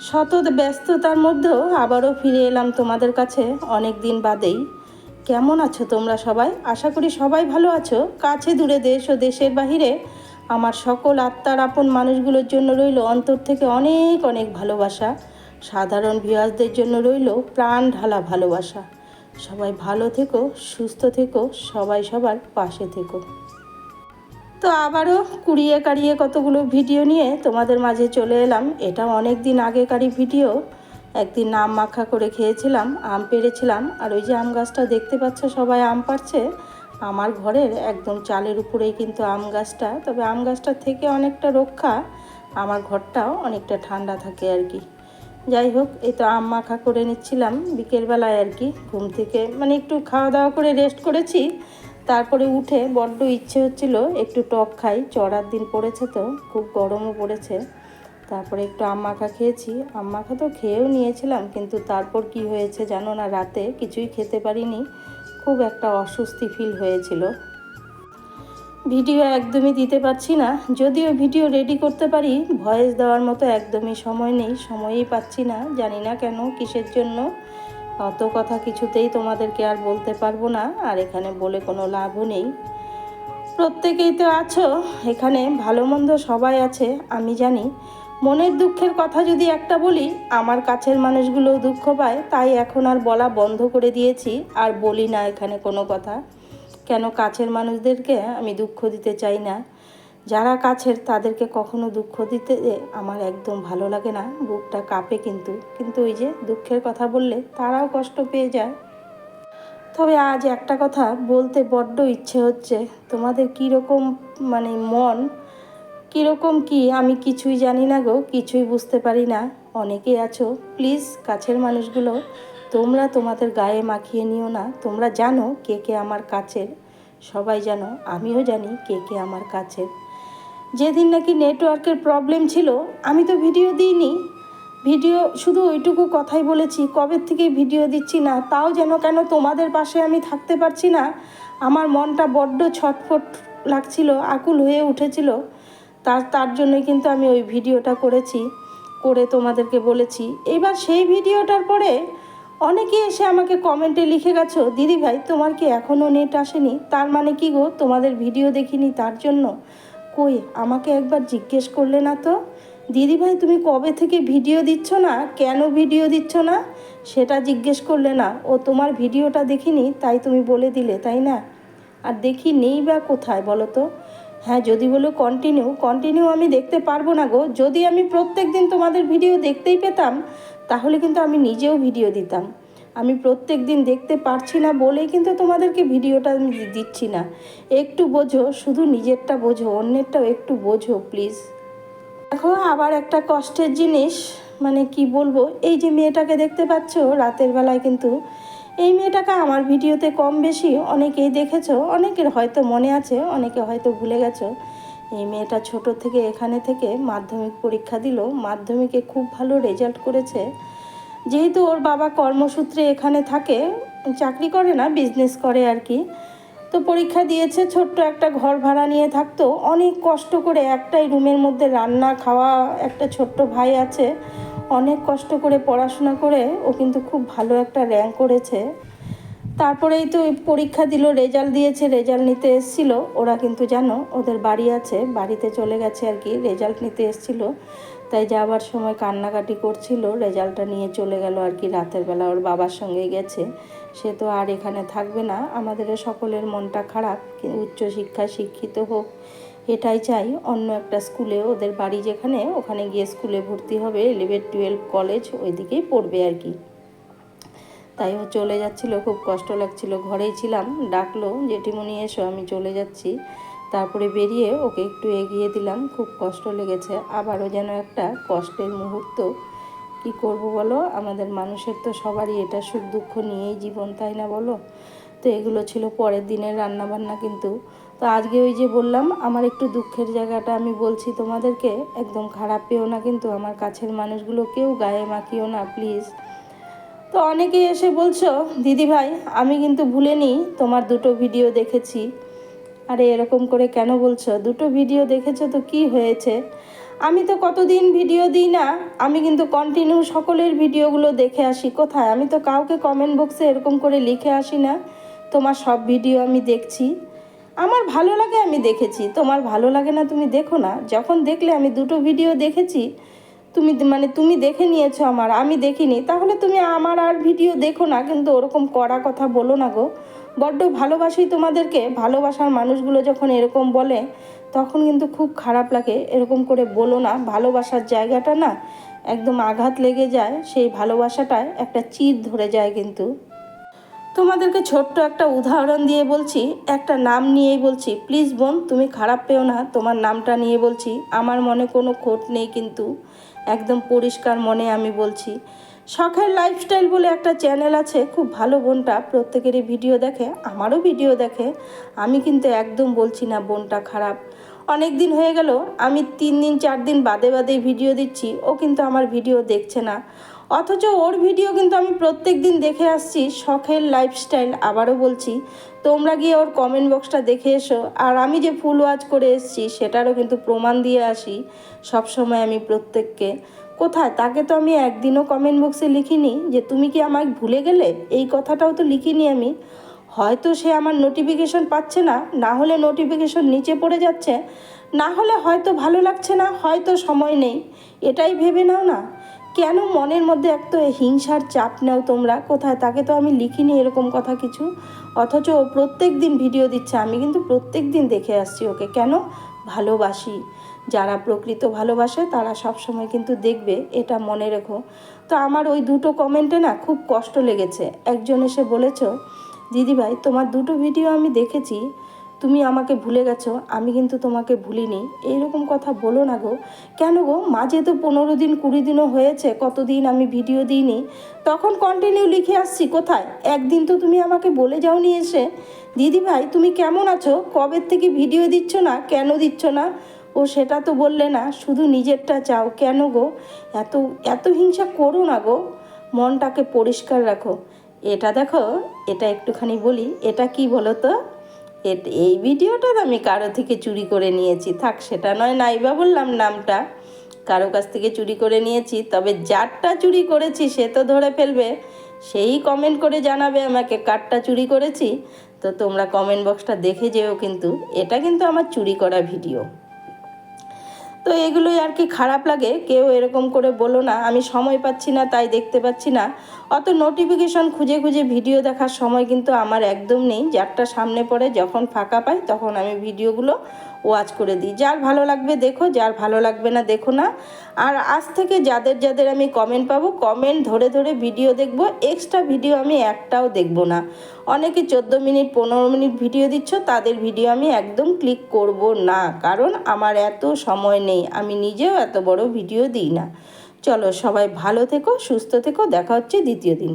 শত ব্যস্ততার মধ্যেও আবারও ফিরে এলাম তোমাদের কাছে অনেক দিন বাদেই। কেমন আছো তোমরা সবাই? আশা করি সবাই ভালো আছো। কাছে দূরে দেশ ও দেশের বাহিরে আমার সকল আত্মার আপন মানুষগুলোর জন্য রইল অন্তর থেকে অনেক অনেক ভালোবাসা। সাধারণ ভিউয়ার্সদের জন্য রইল প্রাণ ঢালা ভালোবাসা। সবাই ভালো থেকো, সুস্থ থেকো, সবাই সবার পাশে থেকো। তো আবারও কুড়িয়ে কাড়িয়ে কতগুলো ভিডিও নিয়ে তোমাদের মাঝে চলে এলাম। এটা অনেক দিন আগেকারই ভিডিও। একদিন আম মাখা করে খেয়েছিলাম, আম পেড়েছিলাম, আর ওই যে আম গাছটা দেখতে পাচ্ছ সবাই আম পাড়ছে। আমার ঘরের একদম চালের উপরেই কিন্তু আম গাছটা। তবে আম গাছটার থেকে অনেকটা রক্ষা আমার ঘরটাও অনেকটা ঠান্ডা থাকে আর কি। যাই হোক, এই তো আম মাখা করে নিচ্ছিলাম। বিকেলবেলায় আর কি ঘুম থেকে মানে একটু খাওয়া দাওয়া করে রেস্ট করেছি। তারপরে উঠে বড্ড ইচ্ছে হচ্ছিল একটু টক খাই, চড়ার দিন পড়েছে তো, খুব গরমও পড়েছে। তারপরে একটু আম মাখা খেয়েছি, আম মাখা তো খেয়েও নিয়েছিলাম, কিন্তু তারপর কি হয়েছে জানো না, রাতে কিছুই খেতে পারিনি, খুব একটা অস্বস্তি ফিল হয়েছিল। ভিডিও একদমই দিতে পারছি না, যদিও ভিডিও রেডি করতে পারি ভয়েস দেওয়ার মতো একদমই সময় নেই, সময়ই পাচ্ছি না, জানি না কেন, কিসের জন্য। অত কথা কিছুতেই তোমাদেরকে আর বলতে পারব না, আর এখানে বলে কোনো লাভও নেই। প্রত্যেকেই তো আছো, এখানে ভালো মন্দ সবাই আছে, আমি জানি। মনের দুঃখের কথা যদি একটা বলি, আমার কাছের মানুষগুলোও দুঃখ পায়, তাই এখন আর বলা বন্ধ করে দিয়েছি, আর বলি না এখানে কোনো কথা। কেন কাছের মানুষদেরকে আমি দুঃখ দিতে চাই না? যারা কাছের তাদেরকে কখনো দুঃখ দিতে আমার একদম ভালো লাগে না, বুকটা কাঁপে কিন্তু। কিন্তু ওই যে দুঃখের কথা বললে তারাও কষ্ট পেয়ে যায়। তবে আজ একটা কথা বলতে বড্ড ইচ্ছে হচ্ছে, তোমাদের কীরকম মানে মন, কীরকম কি আমি কিছুই জানি না গো, কিছুই বুঝতে পারি না। অনেকেই আছো, প্লিজ কাছের মানুষগুলো, তোমরা তোমাদের গায়ে মাখিয়ে নিও না। তোমরা জানো কে কে আমার কাছের, সবাই জানো, আমিও জানি কে কে আমার কাছের। যেদিন নাকি নেটওয়ার্কের প্রবলেম ছিল, আমি তো ভিডিও দিইনি। ভিডিও, শুধু ওইটুকু কথাই বলেছি, কবে থেকে ভিডিও দিচ্ছি না, তাও যেন কেন তোমাদের পাশে আমি থাকতে পারছি না। আমার মনটা বড্ড ছটফট লাগছিল, আকুল হয়ে উঠেছিল। তার তার জন্যই কিন্তু আমি ওই ভিডিওটা করেছি, করে তোমাদেরকে বলেছি। এবার সেই ভিডিওটার পরে অনেকে এসে আমাকে কমেন্টে লিখে গেছো, দিদি ভাই, তোমার কি এখনও নেট আসেনি? তার মানে কি গো, তোমাদের ভিডিও দেখিনি তার জন্য? কই, আমাকে একবার জিজ্ঞেস করলে না তো? দিদি ভাই তুমি কবে থেকে ভিডিও দিচ্ছ না? কেন ভিডিও দিচ্ছ না? সেটা জিজ্ঞেস করলে না। ও তোমার ভিডিওটা দেখিনি, তাই তুমি বলে দিলে, তাই না? আর দেখি নেই বা কোথায়, বলো তো? হ্যাঁ যদি বলো কন্টিনিউ কন্টিনিউ আমি দেখতে পারব না গো। যদি আমি প্রত্যেক দিন তোমাদের ভিডিও দেখতেই পেতাম, তাহলে কিন্তু আমি নিজেও ভিডিও দিতাম। আমি প্রত্যেক দিন দেখতে পারছি না বলেই কিন্তু তোমাদেরকে ভিডিওটা আমি দিচ্ছি না। একটু বোঝো, শুধু নিজেরটা বোঝো, অন্যেরটাও একটু বোঝো প্লিজ দেখো, আবার একটা কষ্টের জিনিস মানে কি বলব, এই যে মেয়েটাকে দেখতে পাচ্ছ, রাতের বেলায় কিন্তু, এই মেয়েটাকে আমার ভিডিওতে কম বেশি অনেকেই দেখেছ, অনেকের হয়তো মনে আছে, অনেকে হয়তো ভুলে গেছো। এই মেয়েটা ছোট থেকে এখানে থেকে মাধ্যমিক পরীক্ষা দিল, মাধ্যমিকে খুব ভালো রেজাল্ট করেছে। যেহেতু ওর বাবা কর্মসূত্রে এখানে থাকে, চাকরি করে না বিজনেস করে আর কি। তো পরীক্ষা দিয়েছে, ছোট্ট একটা ঘর ভাড়া নিয়ে থাকতো। অনেক কষ্ট করে একটাই রুমের মধ্যে রান্না, খাওয়া, একটা ছোট্ট ভাই আছে। অনেক কষ্ট করে পড়াশোনা করে ও কিন্তু খুব ভালো একটা র্যাঙ্ক করেছে। তারপরেই তো পরীক্ষা দিল, রেজাল্ট দিয়েছে, রেজাল্ট নিতে এসছিল। ওরা কিন্তু জানো, ওদের বাড়ি আছে, বাড়িতে চলে গেছে আর কি, রেজাল্ট নিতে এসছিল। তাই যাবার সময় কান্নাকাটি করছিল, রেজাল্টটা নিয়ে চলে গেল আর কি রাতের বেলা, ওর বাবার সঙ্গে গেছে। সে তো আর এখানে থাকবে না, আমাদের সকলের মনটা খারাপ উচ্চশিক্ষায় শিক্ষিত হোক, এটাই চাই। অন্য একটা স্কুলে ওদের বাড়ি যেখানে, ওখানে গিয়ে স্কুলে ভর্তি হবে ইলেভেন টুয়েলভ কলেজ ওইদিকেই পড়বে আর কি। তাই ও চলে যাচ্ছিল, খুব কষ্ট লাগছিল। ঘরেই ছিলাম, ডাকলো, জেঠিমণি, এসো, আমি চলে যাচ্ছি। তারপরে বেরিয়ে ওকে একটু এগিয়ে দিলাম, খুব কষ্ট লেগেছে। আবারও যেন একটা কষ্টের মুহূর্ত। কি করব বলো? আমাদের মানুষের তো সবারই এটা সুখ দুঃখ নিয়েই জীবন, তাই না বলো? তো এগুলো ছিল পরের দিনের রান্নাবান্না কিন্তু। তো আজকে ওই যে বললাম, আমার একটু দুঃখের জায়গাটা আমি বলছি তোমাদেরকে। একদম খারাপ পেও না কিন্তু, আমার কাছের মানুষগুলো কেউ গায়ে মাখিও না, প্লিজ। তো অনেকেই এসে বলছো, দিদি ভাই, আমি কিন্তু ভুলেনি তোমার দুটো ভিডিও দেখেছি। আরে এরকম করে কেন বলছো? দুটো ভিডিও দেখেছ তো কি হয়েছে? আমি তো কতদিন ভিডিও দিই না, আমি কিন্তু কন্টিনিউ সকলের ভিডিওগুলো দেখে আসি। কোথায়? আমি তো কাউকে কমেন্ট বক্সে এরকম করে লিখে আসি না, তোমার সব ভিডিও আমি দেখছি। আমার ভালো লাগে আমি দেখেছি, তোমার ভালো লাগে না তুমি দেখো না। যখন দেখলে আমি দুটো ভিডিও দেখেছি তুমি মানে তুমি দেখে নিয়েছো আমার, আমি দেখিনি। তাহলে তুমি আমার আর ভিডিও দেখো না, কিন্তু ওরকম করা কথা বলো না গো। বড্ড ভালোবাসি তোমাদেরকে, ভালোবাসার মানুষগুলো যখন এরকম বলে, তখন কিন্তু খুব খারাপ লাগে। এরকম করে বলো না, ভালোবাসার জায়গাটা না একদম আঘাত লেগে যায়, সেই ভালোবাসাটায় একটা চির ধরে যায় কিন্তু। তোমাদেরকে ছোট্ট একটা উদাহরণ দিয়ে বলছি, একটা নাম নিয়েই বলছি। প্লিজ বোন, তুমি খারাপ পেও না, তোমার নামটা নিয়ে বলছি। আমার মনে কোনো খোট নেই কিন্তু, একদম পরিষ্কার মনে আমি বলছি। শখের লাইফস্টাইল বলে একটা চ্যানেল আছে, খুব ভালো বোনটা, প্রত্যেকেরই ভিডিও দেখে, আমারও ভিডিও দেখে। আমি কিন্তু একদম বলছি না বোনটা খারাপ। অনেক দিন হয়ে গেল, আমি তিন দিন, চার দিন বাদে বাদে ভিডিও দিচ্ছি, ও কিন্তু আমার ভিডিও দেখছে না। অথচ ওর ভিডিও কিন্তু আমি প্রত্যেক দিন দেখে আসছি, শখের লাইফস্টাইল আবারও বলছি। তোমরা গিয়ে ওর কমেন্ট বক্সটা দেখে এসো। আর আমি যে ফুল ওয়াচ করে এসছি, সেটারও কিন্তু প্রমাণ দিয়ে আসি সবসময় আমি প্রত্যেককে। কোথায়? তাকে তো আমি একদিনও কমেন্ট বক্সে লিখিনি যে, তুমি কি আমাকে ভুলে গেলে? এই কথাটাও তো লিখিনি আমি। হয়তো সে আমার নোটিফিকেশন পাচ্ছে না না হলে নোটিফিকেশন নিচে পড়ে যাচ্ছে, না হলে হয়তো ভালো লাগছে না, হয়তো সময় নেই। এটাই ভেবে নাও না। কেন মনের মধ্যে এক তো হিংসার চাপ নাও তোমরা? কোথায়? তাকে তো আমি লিখিনি এরকম কথা কিছু। অথচ ও প্রত্যেক দিন ভিডিও দিচ্ছে আমি, কিন্তু প্রত্যেক দিন দেখে আসছি ওকে। কেন? ভালোবাসি। যারা প্রকৃত ভালোবাসে, তারা সব সময় কিন্তু দেখবে, এটা মনে রেখো। তো আমার ওই দুটো কমেন্টে না খুব কষ্ট লেগেছে। একজন এসে বলেছ, দিদিভাই, তোমার দুটো ভিডিও আমি দেখেছি। তুমি আমাকে ভুলে গেছো, আমি কিন্তু তোমাকে ভুলিনি। এইরকম কথা বলো না গো। কেন গো? মাঝে তো পনেরো দিন, কুড়ি দিনও হয়েছে, কতদিন আমি ভিডিও দিইনি, তখন কন্টিনিউ লিখে আসছি, কোথায়? একদিন তো তুমি আমাকে বলে যাওনি এসে। দিদি ভাই, তুমি কেমন আছো? কবের থেকে ভিডিও দিচ্ছ না? কেন দিচ্ছ না? ও সেটা তো বললে না, শুধু নিজেরটা চাও। কেন গো? এত এত হিংসা করো না গো। মনটাকে পরিষ্কার রাখো। এটা দেখো, এটা একটুখানি বলি, এটা কি বলো তো এই ভিডিওটা আমি কারও থেকে চুরি করে নিয়েছি। থাক, সেটা নয় নাই বা বললাম নামটা। কারও কাছ থেকে চুরি করে নিয়েছি, তবে যারটা চুরি করেছি সে তো ধরে ফেলবে। সেই কমেন্ট করে জানাবে আমাকে, কারটা চুরি করেছি? তো তোমরা কমেন্ট বক্সটা দেখে যেও কিন্তু। এটা কিন্তু আমার চুরি করা ভিডিও তো এগুলোই আর কি খারাপ লাগে। কেউ এরকম করে বলো না, আমি সময় পাচ্ছি না, তাই দেখতে পাচ্ছি না। অত নোটিফিকেশন খুঁজে খুঁজে ভিডিও দেখার সময় কিন্তু আমার একদম নেই। যারটা সামনে পড়ে, যখন ফাঁকা পাই, তখন আমি ভিডিওগুলো ওয়াচ করে দিই। যার ভালো লাগবে দেখো, যার ভালো লাগবে না দেখো না। আর আজ থেকে যাদের যাদের আমি কমেন্ট পাবো কমেন্ট ধরে ধরে ভিডিও দেখব। এক্সট্রা ভিডিও আমি একটাও দেখব না। অনেকে চোদ্দ মিনিট, পনেরো মিনিট ভিডিও দিচ্ছ, তাদের ভিডিও আমি একদম ক্লিক করব না। কারণ আমার এত সময় নেই, আমি নিজেও এত বড় ভিডিও দিই না। চলো সবাই ভালো থেকো, সুস্থ থেকো, দেখা হচ্ছে দ্বিতীয় দিন।